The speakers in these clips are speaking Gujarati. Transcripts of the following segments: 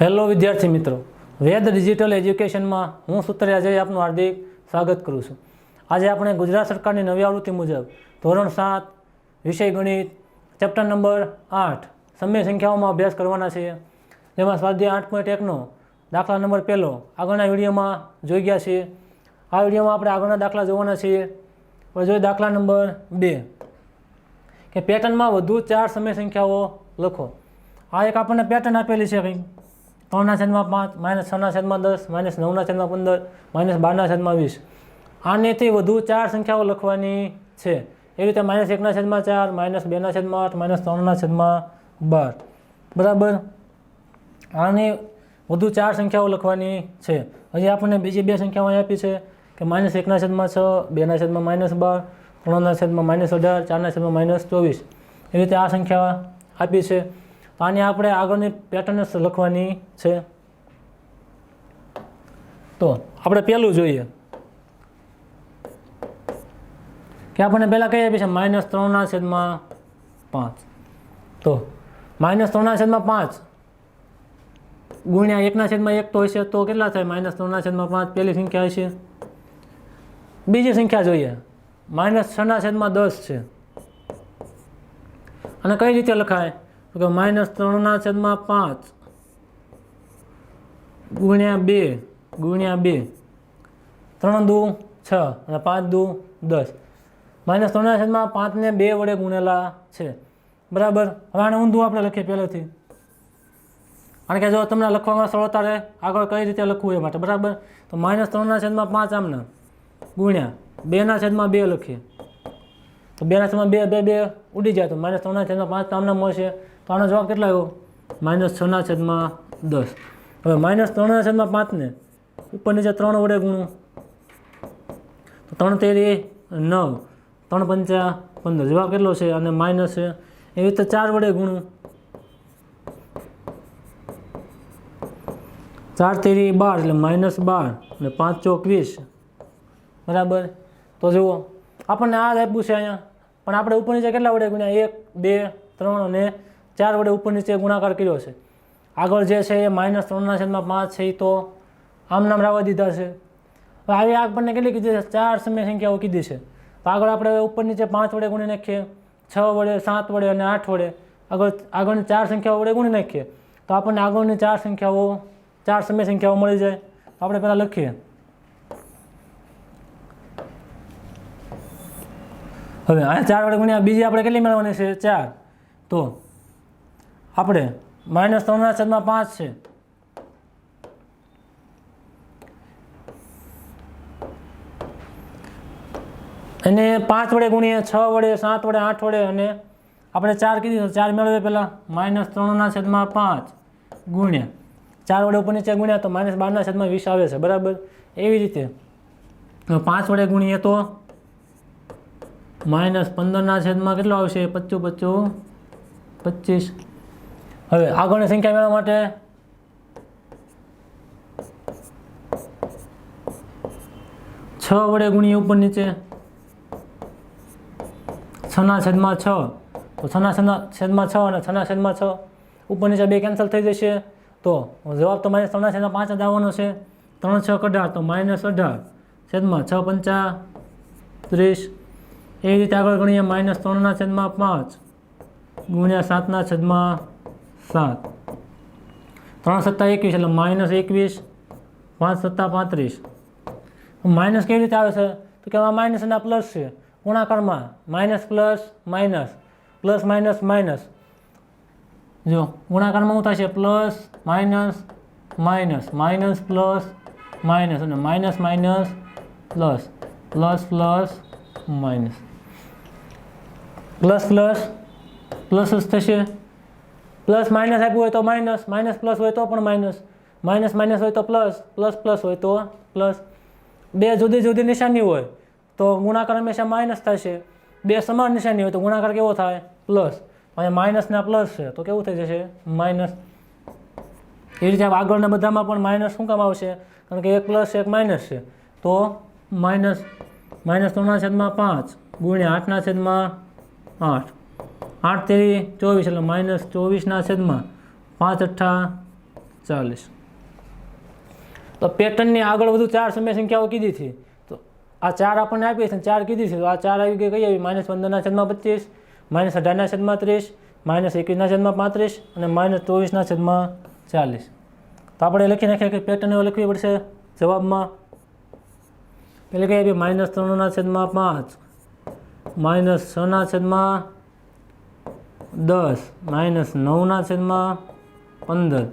હેલો વિદ્યાર્થી મિત્રો. વેદ ડિજિટલ એજ્યુકેશનમાં હું સુતરિયા જય આપનું હાર્દિક સ્વાગત કરું છું. આજે આપણે ગુજરાત સરકારની નવી આવૃત્તિ મુજબ ધોરણ સાત, વિષય ગણિત, ચેપ્ટર નંબર આઠ સમય સંખ્યાઓમાં અભ્યાસ કરવાના છે જેમાં સ્વાધ્યાય આઠ પોઈન્ટ એકનો દાખલા નંબર પહેલો આગળના વિડીયોમાં જોઈ ગયા છીએ. આ વિડીયોમાં આપણે આગળના દાખલા જોવાના છીએ. હવે જોઈએ દાખલા નંબર બે. કે પેટર્નમાં વધુ ચાર સમય સંખ્યાઓ લખો. આ એક આપણને પેટર્ન આપેલી છે કંઈક ત્રણના છેદમાં પાંચ, માઇનસ છના છેદમાં દસ, માઇનસ નવના છેદમાં પંદર, માઇનસ બારના છેદમાં વીસ. આનેથી વધુ ચાર સંખ્યાઓ લખવાની છે. એ રીતે માઇનસ એકના છેદમાં ચાર, માઇનસ બેના છેદમાં આઠ, માઇનસ ત્રણના છેદમાં બાર. બરાબર? આની વધુ ચાર સંખ્યાઓ લખવાની છે. હજી આપણને બીજી બે સંખ્યાઓ આપી છે, કે માઇનસ એકના છેદમાં છ, બેના છેદમાં માઇનસ બાર, ત્રણના છેદમાં માઇનસ અઢાર, ચારના છેદમાં માઇનસ ચોવીસ. એ રીતે આ સંખ્યા આપી છે. તો આની આપણે આગળની પેટર્ન લખવાની છે. તો આપણે પહેલું જોઈએ. કે આપણને પહેલાં કહી આપી છે? માઇનસ ત્રણના છેદમાં પાંચ. તો માઇનસ ત્રણના છેદમાં પાંચ ગુણ્યા એકના છેદમાં એક તો હશે તો કેટલા થાય? માઇનસ ત્રણના છેદમાં પાંચ પહેલી સંખ્યા હશે. બીજી સંખ્યા જોઈએ. માઇનસ છના છેદમાં દસ છે. અને કઈ રીતે લખાય? તો કે માઇનસ ત્રણના છેદમાં પાંચ ગુણ્યા બે ગુણ્યા બે. ત્રણ દુ છ અને પાંચ દુ દસ. માઇનસ ત્રણના છેદમાં પાંચને બે વડે ગુણેલા છે. બરાબર? હવે આને ઊંધું આપણે લખીએ પહેલેથી. કારણ કે જો તમને લખવામાં સરળતા રહે, આગળ કઈ રીતે લખવું એ માટે, બરાબર? તો માઇનસ ત્રણના છેદમાં પાંચ આમના ગુણ્યા બેના છેદમાં બે લખીએ. તો બેના છેદમાં બે બે બે ઉડી જાય તો માઇનસ ત્રણના છેદમાં પાંચ આમના મળશે. તો આનો જવાબ કેટલો આવ્યો? માઇનસ છના છેદમાં દસ. હવે માઇનસ ત્રણના છેદમાં પાંચને ઉપર નીચે ત્રણ વડે ગુણું. તો ત્રણ તેરી નવ. ત્રણ પંચા પંદર. જવાબ કેટલો છે? અને માઇનસ છે. એવી રીતે ચાર વડે ગુણું. ચાર તેરી બાર એટલે માઇનસ બાર અને પાંચ ચોક વીસ. બરાબર? તો જુઓ, આપણને આ જ આપ્યું છે અહીંયા. પણ આપણે ઉપર નીચે કેટલા વડે ગુણ્યા? એક, બે, ત્રણ અને ચાર વડે ઉપર નીચે ગુણાકાર કર્યો છે. આગળ જે છે એ માઇનસ ત્રણના છેદમાં પાંચ છે એ તો આમ નામ રાવા દીધા છે. હવે આવી આપણને કેટલી કીધી છે? ચાર સમય સંખ્યાઓ કીધી છે. તો આગળ આપણે ઉપર નીચે પાંચ વડે ગુણી નાખીએ. છ વડે, સાત વડે અને આઠ વડે. આગળ, આગળની ચાર સંખ્યાઓ વડે ગુણી નાખીએ. તો આપણને આગળની ચાર સંખ્યાઓ, ચાર સમય સંખ્યાઓ મળી જાય. તો આપણે પહેલાં લખીએ. હવે આ ચાર વડે ગુણ્યા બીજી આપણે કેટલી મેળવવાની છે? ચાર. તો આપણે માઇનસ ત્રણના છેદમાં પાંચ છે. અને પાંચ વડે ગુણીએ, છ વડે, સાત વડે, આઠ વડે અને આપણે ચાર કીધી ચાર મેળવીએ પહેલાં. માઇનસ ત્રણના છેદમાં પાંચ ગુણ્યા. ચાર વડે ઉપર નીચે ગુણ્યા તો માઇનસ બારના છેદમાં વીસ આવે છે. બરાબર? એવી રીતે. પાંચ વડે ગુણીએ તો માઇનસ પંદરના છેદમાં કેટલો આવશે? પચ્ચું પચ્ચું પચીસ હવે આગળની સંખ્યા મેળવવા માટે છ વડે ગુણીએ ઉપર નીચે. છના છેદમાં છ. તો છના છેદમાં છેદમાં છ અને છના છેદમાં છ. ઉપર નીચે બે કેન્સલ થઈ જશે. તો જવાબ તો માઇનસ ત્રણના છેદમાં પાંચ જ આવવાનો છે. ત્રણ, છ અઢાર. તો માઇનસ અઢાર. છેદમાં છ, પંચા ત્રીસ. એવી રીતે આગળ ગણીએ. માઇનસ ત્રણના છેદમાં પાંચ. ગુણ્યા સાતના છેદમાં સાત. ત્રણ સત્તા એકવીસ એટલે માઇનસ એકવીસ, પાંચ સત્તા પાંત્રીસ. માઇનસ કેવી રીતે આવે છે? તો કે માઇનસ અને પ્લસ છે. ગુણાકારમાં minus plus minus plus minus minus. જો ગુણાકારમાં શું થશે? Plus minus minus minus plus minus અને minus minus plus plus plus minus. Plus plus plus જ થશે? પ્લસ માઇનસ આપ્યું હોય તો માઇનસ માઇનસ પ્લસ હોય તો પણ માઇનસ. માઇનસ માઇનસ હોય તો પ્લસ પ્લસ પ્લસ હોય તો પ્લસ. બે જુદી જુદી નિશાની હોય તો ગુણાકાર હંમેશા માઇનસ થશે. બે સમાન નિશાની હોય તો ગુણાકાર કેવો થાય? પ્લસ. અને માઇનસના પ્લસ છે તો કેવું થઈ જશે? માઇનસ. એ રીતે આગળના બધામાં પણ માઇનસ શું કામ આવશે? કારણ કે એક પ્લસ, એક માઇનસ છે. તો માઇનસ માઇનસ ત્રણના છેદમાં પાંચ. ગુણ્યા આઠના છેદમાં આઠ. આઠ તેરી ચોવીસ એટલે માઇનસ ચોવીસના છેદમાં પાંચ અઠ્ઠા ચાલીસ. તો પેટર્નની આગળ વધુ ચાર સમય સંખ્યાઓ કીધી હતી તો આ ચાર આપણને આપી છે ચાર કીધી છે. તો આ ચાર આવી ગઈ કઈ આવી? માઇનસ પંદરના છેદમાં પચીસ, માઇનસ અઢારના છેદમાં ત્રીસ, માઇનસ એકવીસના છેદમાં પાંત્રીસ અને માઇનસ ચોવીસના છેદમાં ચાલીસ. તો આપણે લખી નાખીએ કે પેટર્ન લખવી પડશે જવાબમાં. કઈ આપી માઇનસ ત્રણના છેદમાં પાંચ, માઇનસ છના છેદમાં દસ, માઇનસ નવના છેદમાં પંદર,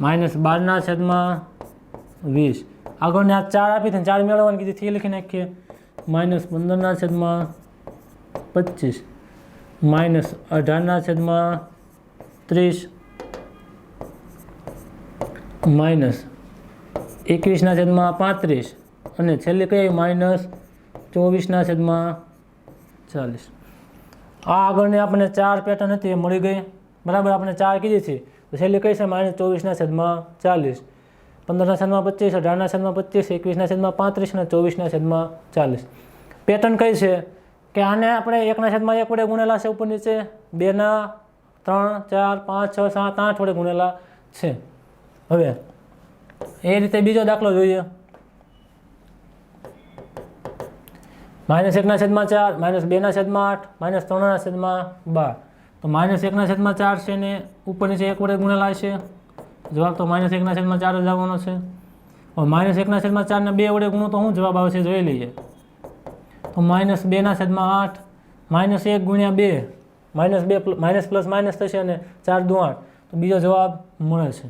માઇનસ બારના છેદમાં વીસ. આગળની આ ચાર આપી હતી ચાર મેળવવાની કીધી થી લખી નાખીએ. માઇનસ પંદરના છેદમાં પચીસ, માઇનસ અઢારના છેદમાં ત્રીસ, માઇનસ એકવીસના છેદમાં પાંત્રીસ અને છેલ્લે કઈ? માઇનસ ચોવીસના છેદમાં ચાલીસ. આ આગળની આપણને ચાર પેટર્ન હતી, એ મળી ગઈ. બરાબર, આપણે ચાર કીધી છે. તો છેલ્લી કઈ છે? માઇનસ ચોવીસના છેદમાં ચાલીસ. પંદરના છેદમાં પચીસ, અઢારના છેદમાં પચીસ, એકવીસના છેદમાં પાંત્રીસ અને ચોવીસના છેદમાં ચાલીસ. પેટર્ન કઈ છે? કે આને આપણે એકના છેદમાં એક વડે ગુણેલા છે ઉપર નીચે? બેના ત્રણ, ચાર, પાંચ, છ, સાત, આઠ વડે ગુણેલા છે. હવે, એ રીતે બીજો દાખલો જોઈએ. માઇનસ એકના છેદમાં ચાર, માઇનસ બેના છેદમાં આઠ, માઇનસ ત્રણના છેદમાં બાર. તો માઇનસ એકના છેદમાં ચાર છે ને ઉપર નીચે એક વડે ગુણેલા છે? જવાબ તો માઇનસ એકના છેદમાં ચાર જ આવવાનો છે. માઇનસ એકના છેદમાં ચારને બે વડે ગુણો તો શું જવાબ આવશે? જોઈ લઈએ. તો માઇનસ બેના છેદમાં આઠ, માઇનસ એક ગુણ્યા બે. માઇનસ બે માઇનસ પ્લસ માઇનસ થશે અને ચાર દુ આઠ. તો બીજો જવાબ મળે છે.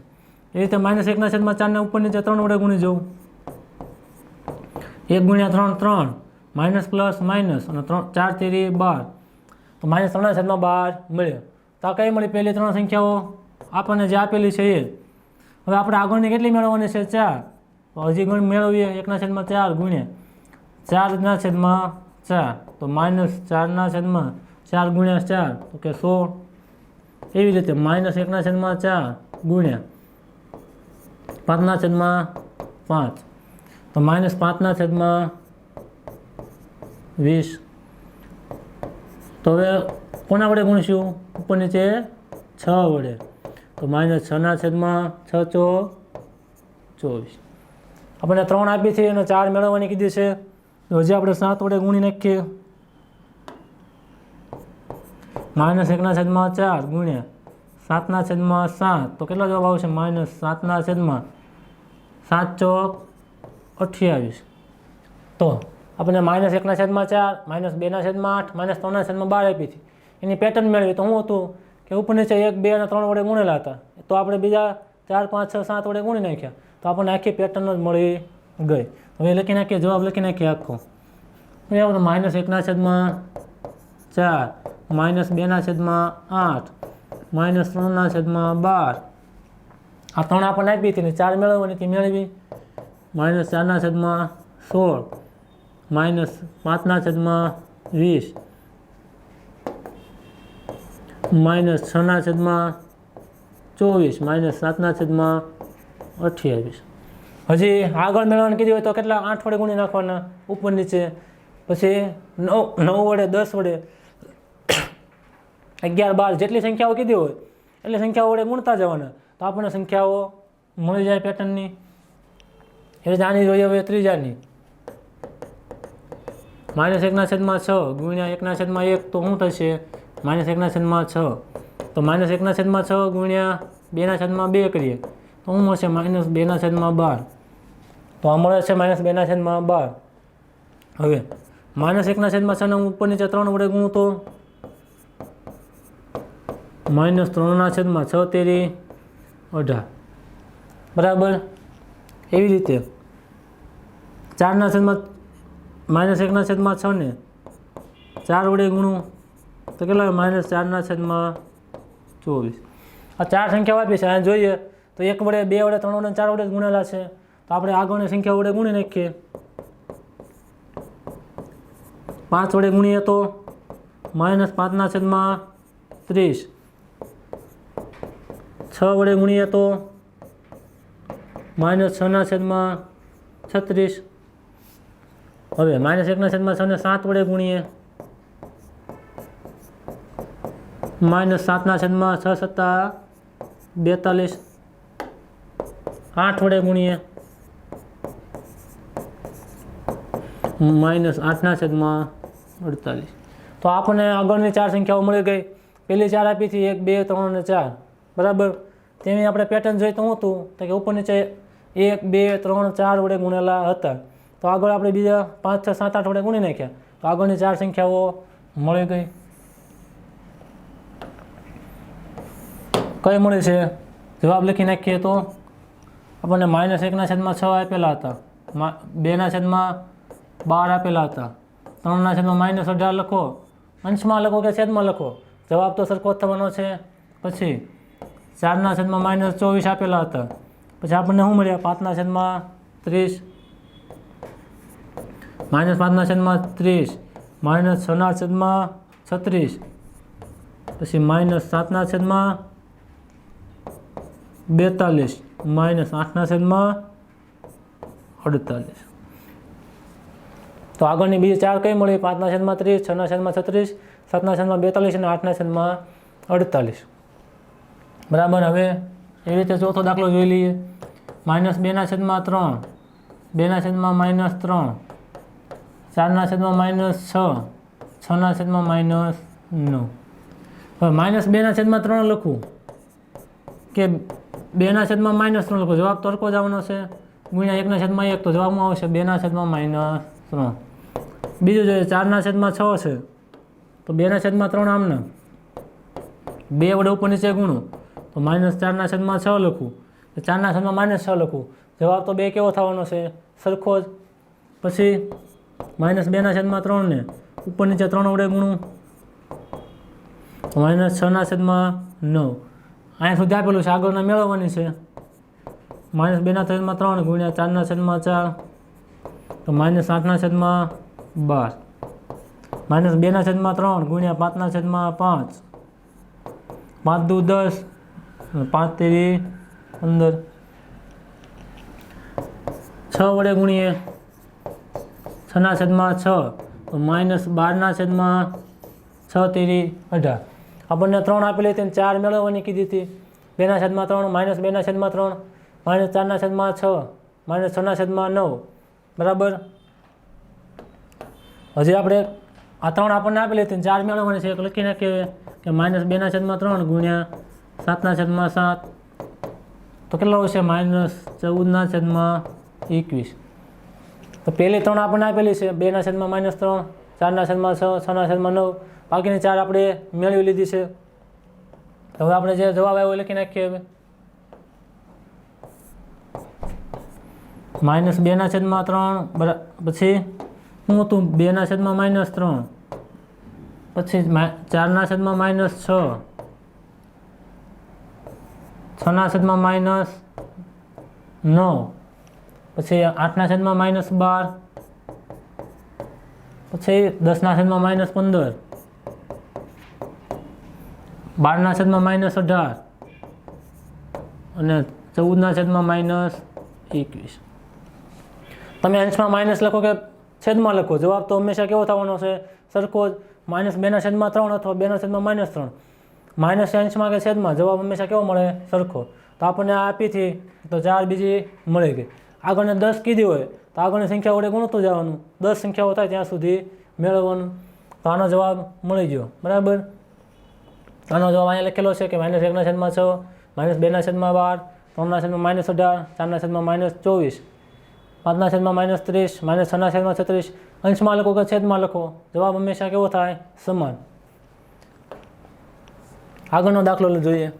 એ રીતે માઇનસ એકના છેદમાં ચારને ઉપર નીચે ત્રણ વડે ગુણી જવું એક ગુણ્યા ત્રણ ત્રણ. માઇનસ પ્લસ માઇનસ અને ત્રણ ચાર તેરી બાર. તો માઇનસ ત્રણના છેદમાં બાર મળ્યો. તો આ કઈ મળી પહેલી ત્રણ સંખ્યાઓ? આપણને જે આપેલી છે એ. હવે આપણે આગળની કેટલી મેળવવાની છે? ચાર. હજી ગણ મેળવીએ. એકના છેદમાં ચાર ગુણ્યા ચારના છેદમાં ચાર. તો માઇનસ ચારના છેદમાં ચાર ગુણ્યા ચાર. તો કે સોળ એવી રીતે માઇનસ એકના છેદમાં ચાર ગુણ્યા પાંચના છેદમાં પાંચ. તો માઇનસ પાંચના છેદમાં વીસ. તો હવે કોના વડે ગુણીશું? ઉપર નીચે છ વડે. તો માઇનસ છના છેદમાં છ ચો ચોવીસ. આપણને ત્રણ આપી છે અને ચાર મેળવવાની કીધી છે. તો હજી આપણે સાત વડે ગુણી નાખીએ. માઇનસ એકના છેદમાં ચાર ગુણ્યા સાતના છેદમાં સાત. તો કેટલો જવાબ આવશે? માઇનસ સાતના છેદમાં સાત ચોક અઠ્યાવીસ. તો આપણને માઇનસ એકના છેદમાં ચાર, માઇનસ બેના છેદમાં આઠ, માઇનસ ત્રણના છેદમાં બાર આપી હતી. એની પેટર્ન મેળવી. તો શું હતું? કે ઉપર નીચે એક, બે અને ત્રણ વડે ગુણેલા હતા. તો આપણે બીજા ચાર, પાંચ, છ, સાત વડે ગુણી નાખ્યા. તો આપણને આખી પેટર્ન જ મળી ગઈ. હવે લખી નાખીએ, જવાબ લખી નાખીએ આખો. બરાબર માઇનસ એકના છેદમાં ચાર, માઇનસ બેના છેદમાં આઠ, માઇનસ ત્રણના છેદમાં બાર. આ ત્રણ આપણને આપી હતી ને ચાર મેળવવાની હતી, મેળવી. માઇનસ ચારના છેદમાં સોળ. માઇનસ પાંચના છદમાં વીસ. માઇનસ છના છદમાં ચોવીસ. માઇનસ સાતના છદમાં અઠ્યાવીસ. હજી આગળ મેળવવાની કીધી હોય તો કેટલા? આઠ વડે ગુણી નાખવાના. ઉપર નીચે. પછી નવ નવ વડે, દસ વડે. અગિયાર, બાર જેટલી સંખ્યાઓ કીધી હોય, એટલી સંખ્યાઓ વડે ગુણતા જવાના. તો આપણને સંખ્યાઓ મળી જાય પેટર્નની એ જાણી જોઈએ હવે ત્રીજાની. માઇનસ એકના છેદમાં છ, ગુણ્યા એકના છેદમાં એક, તો શું થશે? માઇનસ એકના છેદમાં છ. તો માઇનસ એકના છેદમાં છ ગુણ્યા બેના છેદમાં બે કરીએ. તો શું મળશે? માઇનસ બેના છેદમાં બાર. તો આ મળે છે માઇનસ બેના છેદમાં બાર. હવે, માઇનસ એકના છેદમાં છ ને હું ઉપર નીચે ત્રણ વડે ગુણું તો? માઇનસ ત્રણના છેદમાં છ તેરી અઢાર. બરાબર? એવી રીતે. ચારના છેદમાં માઇનસ એકના છેદમાં છ ને? ચાર વડે ગુણું. તો કેટલા માઇનસ ચારના છેદમાં ચોવીસ. આ ચાર સંખ્યાઓ આપી છે અહીંયા જોઈએ તો એક વડે બે વડે ત્રણ વડે ચાર વડે જ ગુણેલા છે. તો આપણે આગળની સંખ્યા વડે ગુણી નાખીએ. પાંચ વડે ગુણીએ તો માઇનસ પાંચના છેદમાં ત્રીસ. છ વડે ગુણીએ તો માઇનસ છના છેદમાં છત્રીસ. હવે માઇનસ એકના છેદમાં છ ને સાત વડે ગુણીએ. માઇનસ સાતના છેદમાં છ સત્તા બેતાલીસ. આઠ વડે ગુણીએ. માઇનસ આઠના છેદમાં અડતાલીસ. તો આપણને આગળની ચાર સંખ્યાઓ મળી ગઈ. પેલી ચાર આપી હતી એક, બે, ત્રણ અને ચાર. બરાબર? તેની આપણે પેટર્ન જોઈ તો હું હતું. તો કે ઉપર નીચે એક, બે, ત્રણ, ચાર વડે ગુણેલા હતા. તો આગળ આપણે બીજા પાંચ, છ, સાત, આઠ વડે ગુણી નાખ્યા. તો આગળની ચાર સંખ્યાઓ મળી ગઈ. કઈ મળી છે? જવાબ લખી નાખીએ તો. આપણને માઇનસ એકના છેદમાં છ આપેલા હતા. બેના છેદમાં બાર આપેલા હતા. ત્રણના છેદમાં માઇનસ અઢાર લખો. અંશમાં લખો કે છેદમાં લખો? જવાબ તો સરખો થવાનો છે. પછી ચારના છેદમાં માઇનસ ચોવીસ આપેલા હતા. પછી આપણને શું મળ્યા? પાંચના છેદમાં ત્રીસ. માઇનસ પાંચના છેદમાં ત્રીસ, માઇનસ છના છેદમાં છત્રીસ, પછી માઇનસ સાતના છેદમાં બેતાલીસ, માઇનસ આઠના છેદમાં અડતાલીસ. તો આગળની બીજી ચાર કઈ મળી? પાંચના છેદમાં ત્રીસ, છના છેદમાં છત્રીસ, સાતના છેદમાં બેતાલીસ અને આઠના છેદમાં અડતાલીસ. બરાબર, હવે એવી રીતે ચોથો દાખલો જોઈ લઈએ. માઇનસ બેના છેદમાં ત્રણ, બેના છેદમાં માઇનસ ત્રણ ચારના છેદમાં માઇનસ છ, છના છેદમાં માઇનસ નવ. હવે માઇનસ બેના છેદમાં ત્રણ લખું કે બેના છેદમાં માઇનસ ત્રણ લખો? જવાબ તરકો જ આવવાનો છે. ગુણ્યા એકના છેદમાં એક તો જવાબમાં આવશે બેના છેદમાં માઇનસ ત્રણ. બીજું જોઈએ, ચારના છેદમાં છ છે, તો બેના છેદમાં ત્રણ આમને. બે વડે ઉપર નીચે ગુણો, તો માઇનસ ચારના છેદમાં છ લખું. ચારના છેદમાં માઇનસ છ લખું. જવાબ તો બે કેવો થવાનો છે? સરખો જ. પછી માઇનસ બેના છેદમાં ત્રણને ઉપર નીચે ત્રણ વડે ગુણું. માઇનસ છના છેદમાં નવ. અહીંયા સુધી આપેલું છે, આગળના મેળવવાની છે. માઇનસ બેના છેદમાં ત્રણ ગુણ્યા ચારના છેદમાં ચાર. તો માઇનસ આઠના છેદમાં બાર. માઇનસ બેના છેદમાં ત્રણ ગુણ્યા પાંચના છેદમાં પાંચ. પાંચ દુ દસ. પાંચ તેરી પંદર છ વડે ગુણીએ. છના છેદમાં છ, તો માઇનસ બારના છેદમાં છ તેરી અઢાર. આપણને ત્રણ આપેલી હતી ચાર મેળવવાની કીધી હતી. બેના છેદમાં ત્રણ, માઇનસ બેના છેદમાં ત્રણ, માઇનસ ચારના છેદમાં છ, માઇનસ છના છેદમાં નવ. બરાબર? હજી આપણે આ ત્રણ આપણને આપેલી હતી ચાર મેળવવાની છે, એક લખી નાખીએ કે માઇનસ બેના છેદમાં ત્રણ ગુણ્યા સાતના છેદમાં સાત. તો કેટલો આવશે? માઇનસ ચૌદના છેદમાં એકવીસ. તો પહેલી ત્રણ આપણને આપેલી છે. બેના છેદમાં માઇનસ ત્રણ ચારના છેદમાં છ છના છેદમાં નવ. બાકીની ચાર આપણે મેળવી લીધી છે. તો હવે આપણે જે જવાબ આવ્યો લખી નાખીએ હવે. માઇનસ બેના છેદમાં ત્રણ, બરા, પછી શું હતું? બેના છેદમાં માઇનસ ત્રણ. પછી ચારના છેદમાં માઇનસ છ. છના છેદમાં માઇનસ નવ. પછી આઠના છેદમાં માઇનસ બાર. પછી દસના છેદમાં માઇનસ પંદર. બારના છેદમાં માઇનસ અઢાર. અને ચૌદના છેદમાં માઇનસ એકવીસ. તમે અંશમાં માઇનસ લખો કે છેદમાં લખો? જવાબ તો હંમેશા કેવો થવાનો છે? સરખો જ. માઇનસ બેના છેદમાં ત્રણ અથવા બેના છેદમાં માઇનસ ત્રણ. માઇનસ અંશમાં કે છેદમાં? જવાબ હંમેશા કેવો મળે? સરખો. તો આપણને આ આપીથી તો ચાર બીજી મળી ગઈ. આગળને દસ કીધી હોય, તો આગળની સંખ્યા વડે ગણતું જવાનું. દસ સંખ્યાઓ થાય ત્યાં સુધી મેળવવાનું. તો આનો જવાબ મળી ગયો. બરાબર? આનો જવાબ અહીંયા લખેલો છે કે માઇનસ એકના છેદમાં છ, માઇનસ બેના છેદમાં બાર, ત્રણના છેદમાં માઇનસ અઢાર, ચારના છેદમાં માઇનસ ચોવીસ. પાંચના છેદમાં માઇનસ ત્રીસ, માઇનસ છના છેદમાં છત્રીસ. અંશમાં લખો કે છેદમાં લખો? જવાબ હંમેશા કેવો થાય? સમાન. આગળનો દાખલો જોઈએ.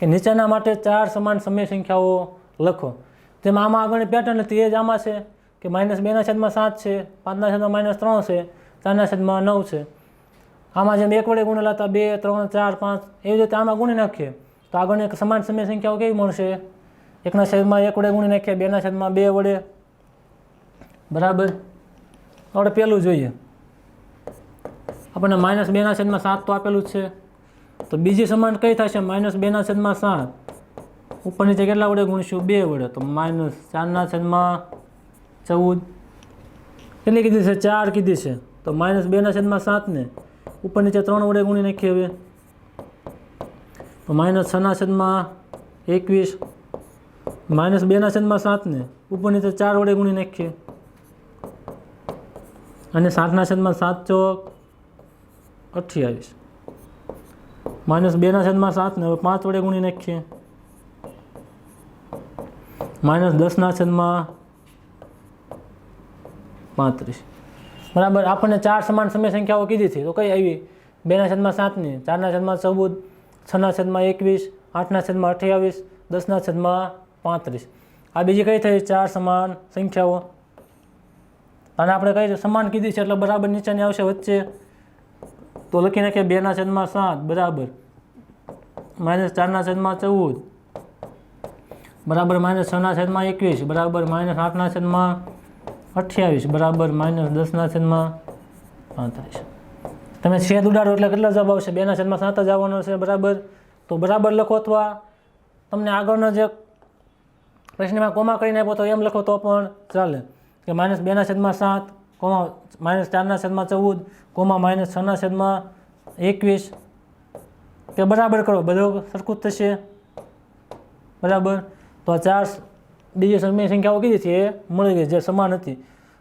કે નીચેના માટે ચાર સમાન સમય સંખ્યાઓ લખો. જેમાં આમાં આગળની પેટર્ન હતી એ જ આમાં છે કે માઇનસ બેના છેદમાં સાત છે પાંચના છેદમાં માઇનસ ત્રણ છે ચારના છેદમાં નવ છે. આમાં જેમ એક વડે ગુણેલા હતા બે, ત્રણ, ચાર, પાંચ, એવી રીતે આમાં ગુણી નાખીએ. તો આગળની એક સમાન સમય સંખ્યાઓ કેવી મળશે? એકના છેદમાં એક વડે ગુણી નાખીએ બેના છેદમાં બે વડે. બરાબર? આપણે પહેલું જોઈએ. આપણને માઇનસ બેના છેદમાં સાત તો આપેલું જ છે. તો બીજી સમાન કઈ થશે? માઇનસ બેના છેદમાં સાત. ઉપર નીચે કેટલા વડે ગુણીશું? બે વડે. તો માઇનસ ચારના છેદમાં ચૌદ. કેટલી કીધી છે? ચાર કીધી છે. તો માઇનસ બેના છેદમાં સાતને. ઉપર નીચે ત્રણ વડે ગુણી નાખીએ હવે. તો માઇનસ છના છેદમાં એકવીસ. માઇનસ બેના છેદમાં સાતને. ઉપર નીચે ચાર વડે ગુણી નાખીએ. અને સાતના છેદમાં સાત ચોક અઠ્યાવીસ. માઇનસ બેના છેદમાં સાતને. હવે પાંચ વડે ગુણી નાખીએ. માઇનસ દસના છેદમાં પાંત્રીસ. બરાબર, આપણને ચાર સમાન સમય સંખ્યાઓ કીધી છે તો કઈ આવી? બેના છેદમાં સાતની, ચારના છેદમાં ચૌદ, છના છેદમાં એકવીસ, આઠના છેદમાં અઠ્યાવીસ, દસના છેદમાં પાંત્રીસ. આ બીજી કઈ થઈ? ચાર સમાન સંખ્યાઓ. અને આપણે કઈ સમાન કીધી છે, એટલે બરાબર નીચેની આવશે, વચ્ચે. તો લખી નાખીએ બેના છેદમાં સાત, બરાબર. માઇનસ ચારના છેદમાં ચૌદ બરાબર માઇનસ છના છેદમાં એકવીસ, બરાબર માઇનસ આઠના છેદમાં અઠ્યાવીસ, બરાબર માઇનસ દસના છેદમાં પાંત્રીસ. તમે છેદ ઉડાડો એટલે કેટલા જવાબ આવશે? બેના છેદમાં સાત જ આવવાનો છે, બરાબર? તો બરાબર લખો અથવા તમને આગળનો જે પ્રશ્નમાં કોમા કરીને આપ્યો તો એમ લખો તો પણ ચાલે. કે માઇનસ બેના છેદમાં સાત, કોમા માઇનસ ચારના છેદમાં ચૌદ, કોમા માઇનસ છના છેદમાં એકવીસ. તે બરાબર કરો, બધું સરખું જ થશે. બરાબર? તો આ ચાર બીજી સમય સંખ્યાઓ કીધી છે, એ મળી ગઈ જે સમાન હતી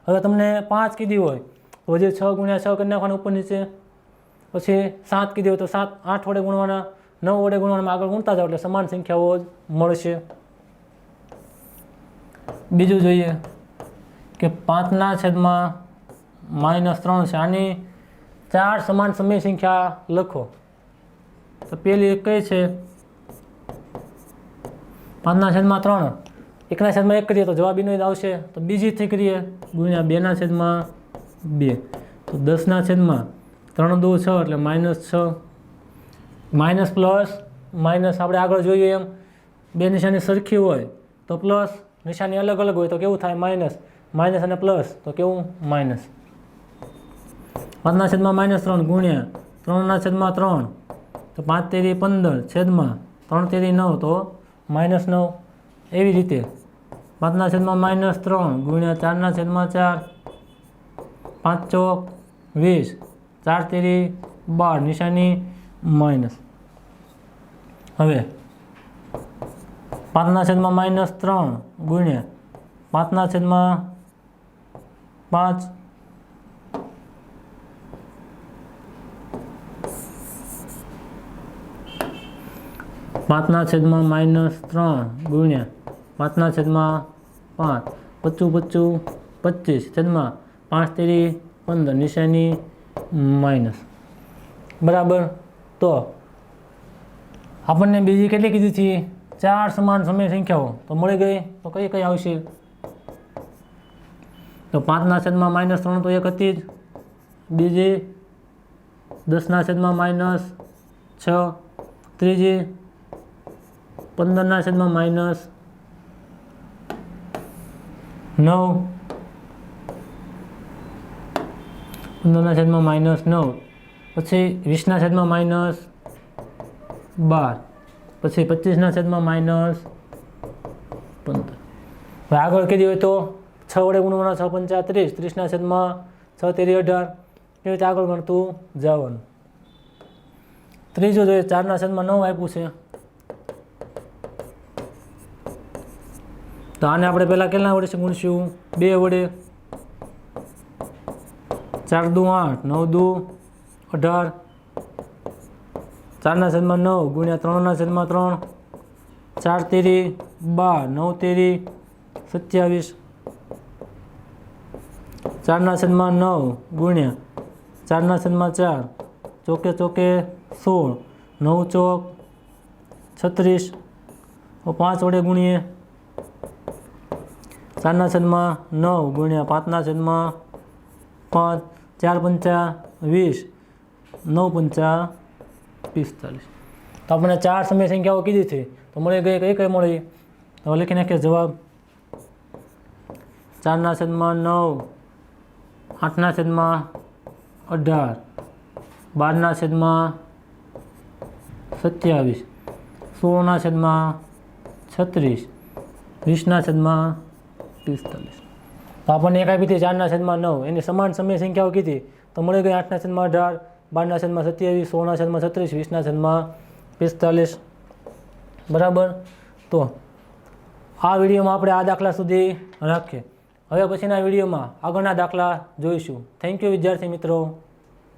હવે તમને પાંચ કીધી હોય, તો જે છ ગુણ્યા છ કરી નાખવાના ઉપર નીચે. પછી સાત કીધી હોય તો સાત, આઠ વડે ગુણવાના, નવ વડે ગુણવાના આગળ ગુણતા જાઓ એટલે સમાન સંખ્યાઓ જ મળશે. બીજું જોઈએ કે પાંચના છેદમાં માઇનસ ત્રણ છે, આની ચાર સમાન સમય સંખ્યા લખો. તો પેલી કઈ છે? પાંચના છેદમાં ત્રણ. એકના છેદમાં એક કરીએ તો જવાબ એનો આવશે. તો બીજીથી કરીએ ગુણ્યા બેના છેદમાં બે. તો દસના છેદમાં ત્રણ દો છ એટલે માઇનસ છ. માઇનસ પ્લસ, માઇનસ આપણે આગળ જોઈએ એમ. બે નિશાની સરખી હોય તો પ્લસ, નિશાની અલગ અલગ હોય તો કેવું થાય? માઇનસ. માઇનસ અને પ્લસ તો કેવું? માઇનસ. પાંચના છેદમાં માઇનસ ત્રણ ગુણ્યા ત્રણના છેદમાં ત્રણ. તો પાંચ તેરી પંદર. છેદમાં ત્રણ તેરી નવ તો માઇનસ નવ. એવી રીતે. પાંચના છેદમાં માઇનસ ત્રણ ગુણ્યા ચારના છેદમાં ચાર. પાંચ ચોક વીસ. ચાર તેરી બાર. નિશાની માઇનસ હવે. પાંચના છેદમાં માઇનસ ત્રણ ગુણ્યા પાંચના છેદમાં પાંચ. પાંચના છેદમાં માઇનસ ત્રણ ગુણ્યા પાંચના છેદમાં પાંચ. પચું પચું પચીસ છેદમાં પાંચ તેરી પંદર. નિશાની માઇનસ બરાબર? તો આપણને બીજી કેટલી કીધી હતી? ચાર સમાન સમય સંખ્યાઓ. તો મળી ગઈ? તો કઈ કઈ આવશે? તો પાંચના છેદમાં માઇનસ ત્રણ તો એક હતી જ. બીજી દસના છેદમાં માઇનસ છ. ત્રીજી પંદરના છેદમાં માઇનસ નવ. પંદરના છેદમાં માઇનસ નવ. પછી વીસના છેદમાં માઇનસ બાર. પછી પચીસના છેદમાં માઇનસ પંદર. હવે આગળ કીધી હોય તો છ વડે ગુણવાના છ પંચા ત્રીસ. ત્રીસના છેદમાં છ તેરી અઢાર. એવી રીતે આગળ ગણતું જવાનું. ત્રીજું જોઈએ ચારના છેદમાં નવ આપ્યું છે તો આને આપણે પહેલાં કેટલા વડે ગુણશું? બે વડે. ચાર દુ આઠ, નવ દુ અઢાર. ચારના છેદમાં નવ ગુણ્યા ત્રણના છેદમાં ત્રણ. ચાર તેરી બાર, નવ તેરી સત્યાવીસ. ચારના છેદમાં નવ ગુણ્યા ચારના છેદમાં ચાર. ચોકે ચોકે સોળ, નવ ચોક છત્રીસ. પાંચ વડે ગુણીએ. ચારના છેદમાં નવ ગુણ્યા પાંચના છેદમાં પાંચ, ચાર પંચા વીસ, નવ પંચા પિસ્તાલીસ. તો આપણે ચાર સમય સંખ્યાઓ કીધી છે, તો મળી ગઈ કઈ કઈ મળી? તો લખી નાખીએ જવાબ. ચારના છેદમાં નવ, આઠના છેદમાં અઢાર, બારના છેદમાં સત્યાવીસ, સોળના છેદમાં છત્રીસ, વીસના છેદમાં પિસ્તાલીસ. તો આપણને એક આપી હતી ચારના છેદમાં નવ. એની સમાન સમય સંખ્યાઓ કીધી. તો મળી ગઈ આઠના છેદમાં અઢાર, બારના છેદમાં સત્યાવીસ, સોળના છેદમાં છત્રીસ, વીસના છેદમાં પિસ્તાલીસ. બરાબર? તો આ વિડીયોમાં આપણે આ દાખલા સુધી રાખીએ. હવે પછીના વિડીયોમાં આગળના દાખલા જોઈશું. થેન્ક યુ વિદ્યાર્થી મિત્રો.